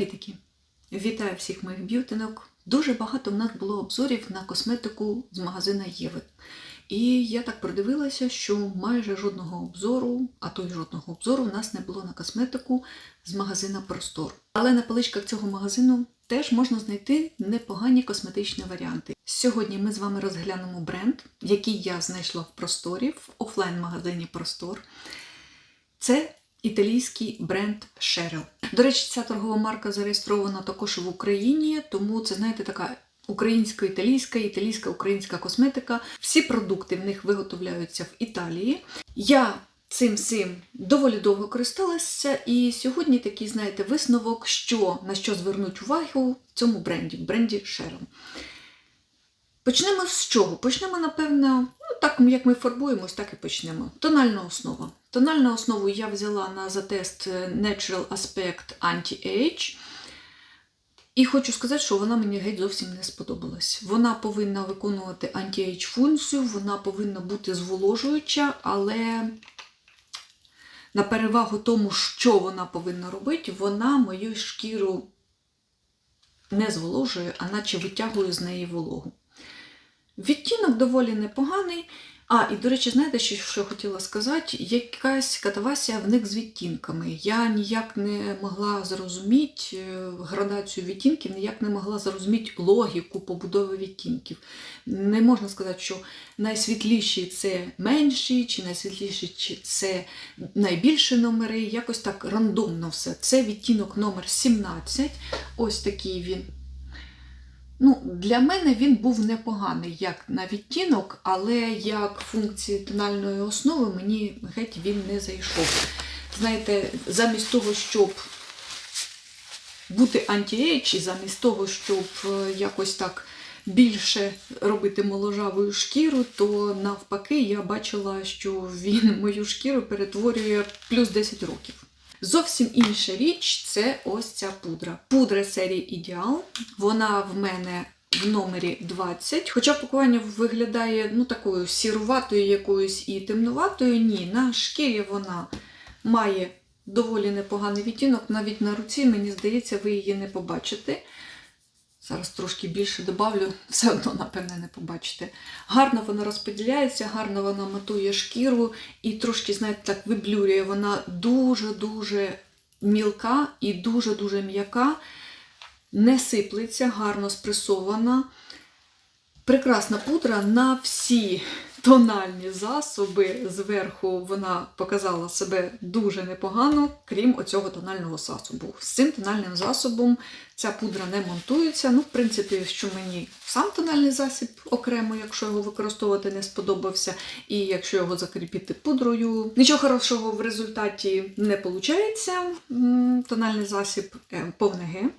Привітики! Вітаю всіх моїх б'ютинок. Дуже багато в нас було обзорів на косметику з магазина Єви. І я так продивилася, що майже жодного обзору, а то й жодного обзору в нас не було на косметику з магазина Простор. Але на поличках цього магазину теж можна знайти непогані косметичні варіанти. Сьогодні ми з вами розглянемо бренд, який я знайшла в просторі в офлайн-магазині Простор. Це італійський бренд Sheryl. До речі, ця торгова марка зареєстрована також в Україні, тому це, знаєте, така українсько-італійська, італійська-українська косметика. Всі продукти в них виготовляються в Італії. Я цим всім доволі довго користалася, і сьогодні такий, знаєте, висновок, що на що звернуть увагу в цьому бренді, бренді Sheryl. Почнемо з чого? Почнемо, напевно, ну, так як ми фарбуємось, так і почнемо. Тональна основа. Тональну основу я взяла на затест Natural Aspect Anti-Age. І хочу сказати, що вона мені геть зовсім не сподобалась. Вона повинна виконувати анті-ейдж функцію, вона повинна бути зволожуюча, але на перевагу тому, що вона повинна робити, вона мою шкіру не зволожує, а наче витягує з неї вологу. Відтінок доволі непоганий. А, і, до речі, знаєте, що, що хотіла сказати? Якась катавасія в них з відтінками. Я ніяк не могла зрозуміти е, градацію відтінків, ніяк не могла зрозуміти логіку побудови відтінків. Не можна сказати, що найсвітліші це менші, чи найсвітліші це найбільші номери. Якось так рандомно все. Це відтінок номер 17. Ось такий він. Ну, Для мене він був непоганий як на відтінок, але як функції тональної основи мені геть він не зайшов. Знаєте, замість того, щоб бути анті-ейдж, і замість того, щоб е, якось так більше робити моложавою шкіру, то навпаки я бачила, що він мою шкіру перетворює плюс 10 років. Зовсім інша річ це ось ця пудра. Пудра серії Ідеал. Вона в мене в номері 20. Хоча пакування виглядає ну, такою сіруватою якоюсь і темнуватою, ні, на шкірі вона має доволі непоганий відтінок. Навіть на руці, мені здається, ви її не побачите. Зараз трошки більше добавлю, все одно, напевне, не побачите. Гарно вона розподіляється, гарно вона матує шкіру і трошки, знаєте, так виблюрює. Вона дуже-дуже мілка і дуже-дуже м'яка, не сиплеться, гарно спресована. Прекрасна пудра на всі тональні засоби. Зверху вона показала себе дуже непогано, крім оцього тонального засобу. З цим тональним засобом ця пудра не монтується. Ну, в принципі, що мені сам тональний засіб окремо, якщо його використовувати не сподобався, і якщо його закріпити пудрою, нічого хорошого в результаті не виходить. Тональний засіб е, повне Г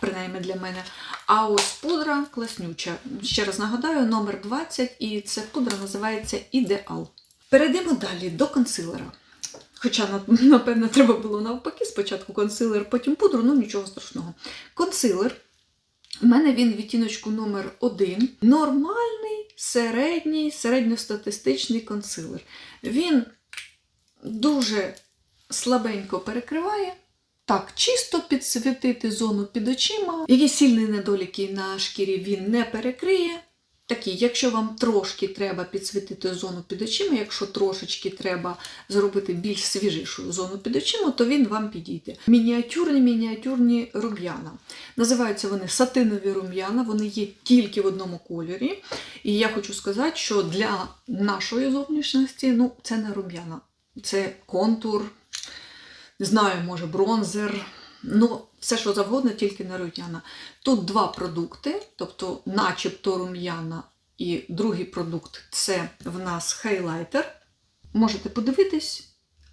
принаймні для мене. А ось пудра класнюча. Ще раз нагадаю, номер 20, і ця пудра називається Ідеал. Перейдемо далі до консилера. Хоча, напевно, треба було навпаки, спочатку консилер, потім пудру, ну нічого страшного. Консилер. У мене він відтіночку номер 1 Нормальний, середній, середньостатистичний консилер. Він дуже слабенько перекриває. Так, чисто підсвітити зону під очима. Які сильні недоліки на шкірі він не перекриє. Такі, якщо вам трошки треба підсвітити зону під очима, якщо трошечки треба зробити більш свіжішу зону під очима, то він вам підійде. Мініатюрні мініатюрні рум'яна. Називаються вони сатинові рум'яна, вони є тільки в одному кольорі. І я хочу сказати, що для нашої зовнішності ну, це не рум'яна, це контур не знаю, може, бронзер. Ну, все, що завгодно, тільки не рум'яна. Тут два продукти, тобто, начебто рум'яна, і другий продукт це в нас хайлайтер. Можете подивитись.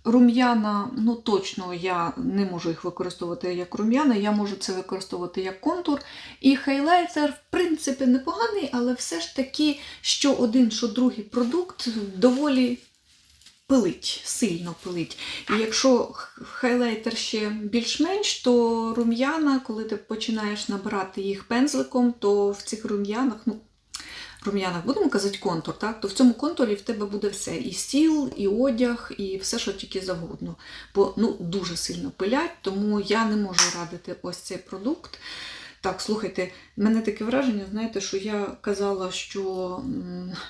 Рум'яна, ну точно я не можу їх використовувати як рум'яна, я можу це використовувати як контур. І хайлайтер, в принципі, непоганий, але все ж таки, що один, що другий продукт доволі пилить, сильно пилить. І якщо хайлайтер ще більш-менш, то рум'яна, коли ти починаєш набирати їх пензликом, то в цих рум'янах, ну, рум'янах будемо казати контур, так? то в цьому контурі в тебе буде все: і стіл, і одяг, і все, що тільки завгодно. Бо ну, дуже сильно пилять, тому я не можу радити ось цей продукт. Так, слухайте, в мене таке враження, знаєте, що я казала, що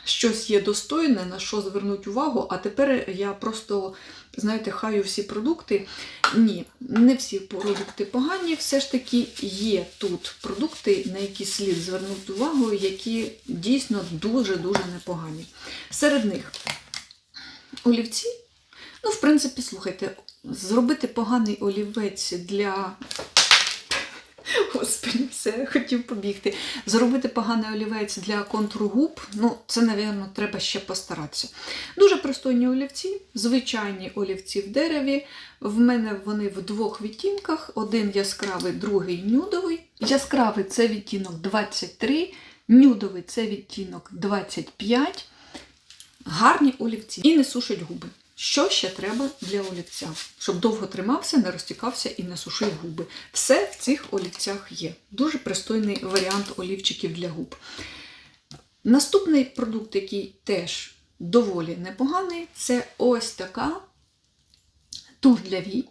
щось є достойне, на що звернуть увагу, а тепер я просто, знаєте, хаю всі продукти. Ні, не всі продукти погані, все ж таки є тут продукти, на які слід звернути увагу, які дійсно дуже-дуже непогані. Серед них олівці. Ну, в принципі, слухайте, зробити поганий олівець для Господи, все, хотів побігти. Зробити поганий олівець для контуру губ, ну, це, напевно, треба ще постаратися. Дуже пристойні олівці, звичайні олівці в дереві. В мене вони в двох відтінках: один яскравий, другий нюдовий. Яскравий це відтінок 23, нюдовий це відтінок 25. Гарні олівці і не сушать губи. Що ще треба для олівця? Щоб довго тримався, не розтікався і не сушив губи. Все в цих олівцях є. Дуже пристойний варіант олівчиків для губ. Наступний продукт, який теж доволі непоганий, це ось така туш для вій.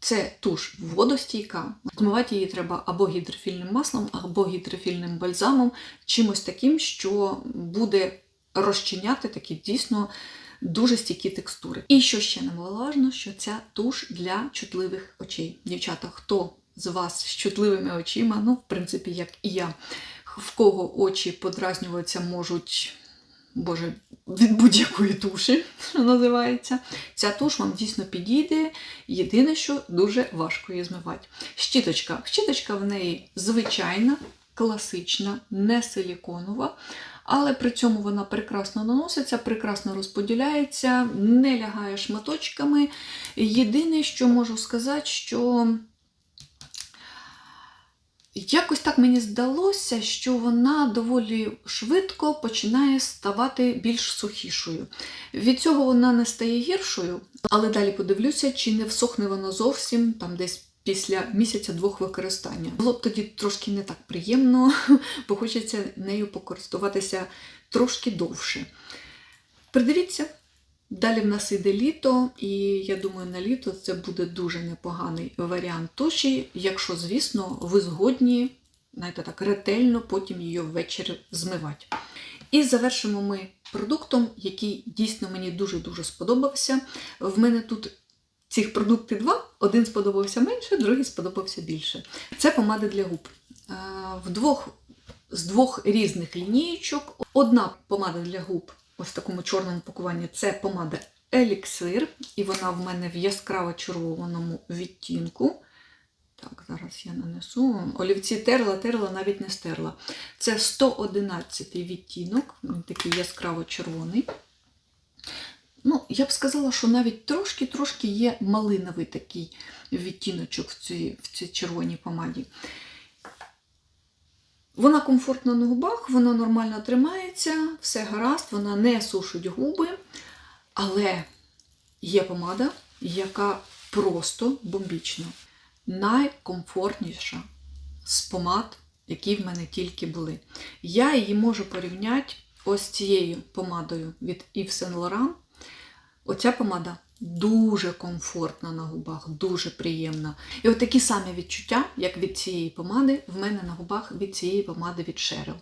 Це туш водостійка. Змивати її треба або гідрофільним маслом, або гідрофільним бальзамом, чимось таким, що буде розчиняти такі дійсно дуже стійкі текстури. І що ще немаловажно, що ця туш для чутливих очей. Дівчата, хто з вас з чутливими очима, ну, в принципі, як і я, в кого очі подразнюватися можуть. Боже, від будь-якої туші, що називається. Ця туш вам дійсно підійде. Єдине, що дуже важко її змивати. Щіточка. Щіточка в неї звичайна, класична, не силіконова, але при цьому вона прекрасно наноситься, прекрасно розподіляється, не лягає шматочками. Єдине, що можу сказати, що якось так мені здалося, що вона доволі швидко починає ставати більш сухішою. Від цього вона не стає гіршою, але далі подивлюся, чи не всохне вона зовсім там десь. Після місяця-двох використання. Було б тоді трошки не так приємно, бо хочеться нею покористуватися трошки довше. Придивіться, далі в нас іде літо, і я думаю, на літо це буде дуже непоганий варіант туші, якщо, звісно, ви згодні, знаєте, так, ретельно потім її ввечері змивати. І завершимо ми продуктом, який дійсно мені дуже-дуже сподобався. В мене тут Цих продуктів два. Один сподобався менше, другий сподобався більше. Це помади для губ. Е, В двох, з двох різних лінієчок. Одна помада для губ, ось в такому чорному пакуванні, це помада Еліксир, і вона в мене в яскраво червоному відтінку. Так, зараз я нанесу. Олівці терла, терла, навіть не стерла. Це 111 відтінок, він такий яскраво червоний. Ну, я б сказала, що навіть трошки-трошки є малиновий такий відтіночок в цій, в цій червоній помаді. Вона комфортна на губах, вона нормально тримається, все гаразд, вона не сушить губи, але є помада, яка просто бомбічна. Найкомфортніша з помад, які в мене тільки були. Я її можу порівняти ось цією помадою від Yves Saint Laurent. Оця помада дуже комфортна на губах, дуже приємна. І от такі самі відчуття, як від цієї помади, в мене на губах від цієї помади від Sheryl.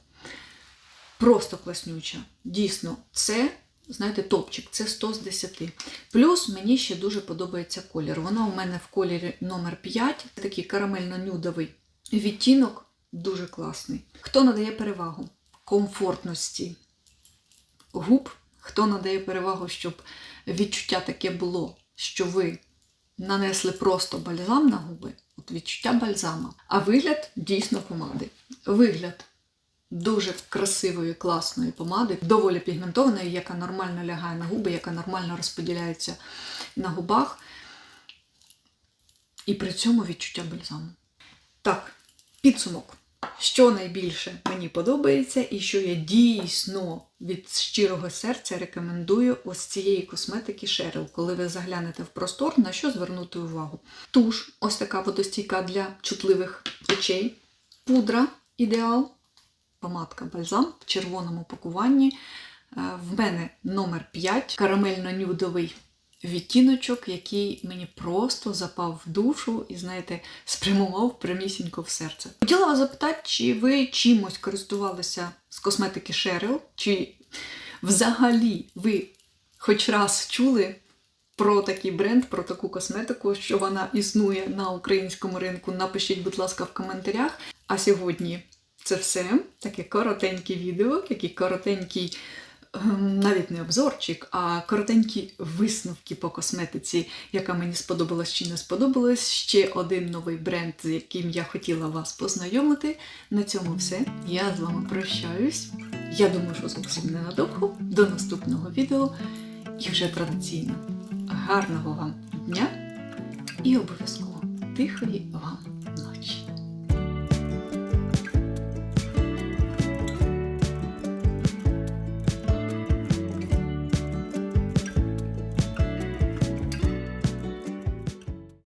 Просто класнюча. Дійсно, це, знаєте, топчик, це 100 з 10. Плюс мені ще дуже подобається колір. Вона у мене в кольорі номер 5 такий карамельно-нюдовий відтінок, дуже класний. Хто надає перевагу комфортності губ, хто надає перевагу, щоб відчуття таке було, що ви нанесли просто бальзам на губи, от відчуття бальзама, а вигляд дійсно помади. Вигляд дуже красивої, класної помади, доволі пігментованої, яка нормально лягає на губи, яка нормально розподіляється на губах. І при цьому відчуття бальзаму. Так, підсумок. Що найбільше мені подобається, і що я дійсно від щирого серця рекомендую ось цієї косметики Sheryl, коли ви заглянете в простор, на що звернути увагу. Туш, ось така водостійка для чутливих очей, пудра ідеал, помадка бальзам в червоному пакуванні. Е, В мене номер 5 карамельно-нюдовий відтіночок, який мені просто запав в душу і, знаєте, спрямував прямісінько в серце. Хотіла вас запитати, чи ви чимось користувалися з косметики Sheryl, чи взагалі ви хоч раз чули про такий бренд, про таку косметику, що вона існує на українському ринку. Напишіть, будь ласка, в коментарях. А сьогодні це все. Таке коротеньке відео, такий коротенький, навіть не обзорчик, а коротенькі висновки по косметиці, яка мені сподобалась чи не сподобалась. Ще один новий бренд, з яким я хотіла вас познайомити. На цьому все. Я з вами прощаюсь. Я думаю, що зовсім ненадовго. До наступного відео. І вже традиційно гарного вам дня і обов'язково тихої вам